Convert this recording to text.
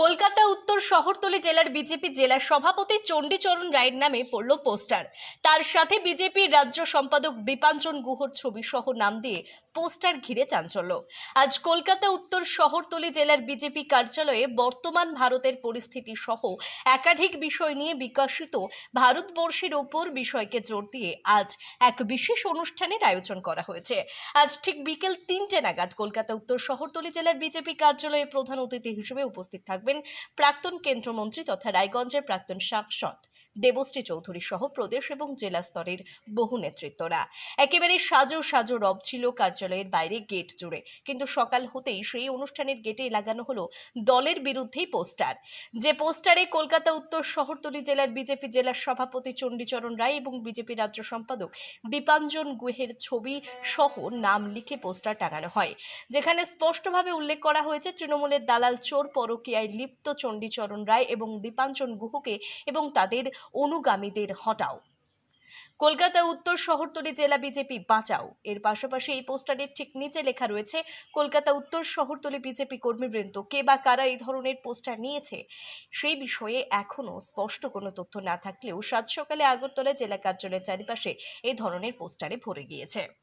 কলকাতা, উত্তর শহরতলি জেলার বিজেপি জেলা সভাপতি চণ্ডীচরণ রায়ের নামে পড়ল পোস্টার। তার সাথে বিজেপির রাজ্য সম্পাদক দীপাঞ্জন গুহর ছবি সহ নাম দিয়ে পোস্টার ঘিরে চাঞ্চল্য। আজ কলকাতা, উত্তর শহরতলি জেলার বিজেপি কার্যালয়ে বর্তমান ভারতের পরিস্থিতি সহ একাধিক বিষয় নিয়ে বিকশিত ভারতবর্ষের ওপর বিষয়কে জোর দিয়ে আজ এক বিশেষ অনুষ্ঠানের আয়োজন করা হয়েছে। আজ ঠিক বিকেল তিনটে নাগাদ কলকাতা, উত্তর শহরতলি জেলার বিজেপি কার্যালয়ে প্রধান অতিথি হিসেবে উপস্থিত থাকবেন প্রাক্তন কেন্দ্রমন্ত্রী তথা রায়গঞ্জের প্রাক্তন সাংসদ দেবশ্রী চৌধুরী সহ প্রদেশ এবং জেলা স্তরের বহু নেতৃত্বরা। একেবারে সাজো সাজো রব ছিল কার্যালয়ের বাইরে গেট জুড়ে। কিন্তু সকাল হতেই সেই অনুষ্ঠানের গেটে লাগানো হলো দলের বিরুদ্ধেই পোস্টার। যে পোস্টারে কলকাতা, উত্তর, শহরতলি জেলার বিজেপি জেলার সভাপতি চণ্ডীচরণ রায় এবং বিজেপি রাজ্য সম্পাদক দীপাঞ্জন গুহের ছবি সহ নাম লিখে পোস্টার টাঙানো হয়, যেখানে স্পষ্টভাবে উল্লেখ করা হয়েছে তৃণমূলের দালাল চোর পরকীয়ায় লিপ্ত চণ্ডীচরণ রায় এবং দীপাঞ্জন গুহকে এবং তাদের অনুগামীদের হটাও। কলকাতা, উত্তর শহরতলি জেলা বিজেপি বাঁচাও। এর পাশাপাশি এই পোস্টারের ঠিক নিচে লেখা রয়েছে, কলকাতা, উত্তর শহরতলি বিজেপি কর্মীবৃন্দ কে বা কারা এই ধরনের পোস্টার নিয়েছে, সেই বিষয়ে এখনও স্পষ্ট কোনো তথ্য না থাকলেও সাত সকালে আগরতলা জেলা কার্যালয়ের চারিপাশে এই ধরনের পোস্টারে ভরে গিয়েছে।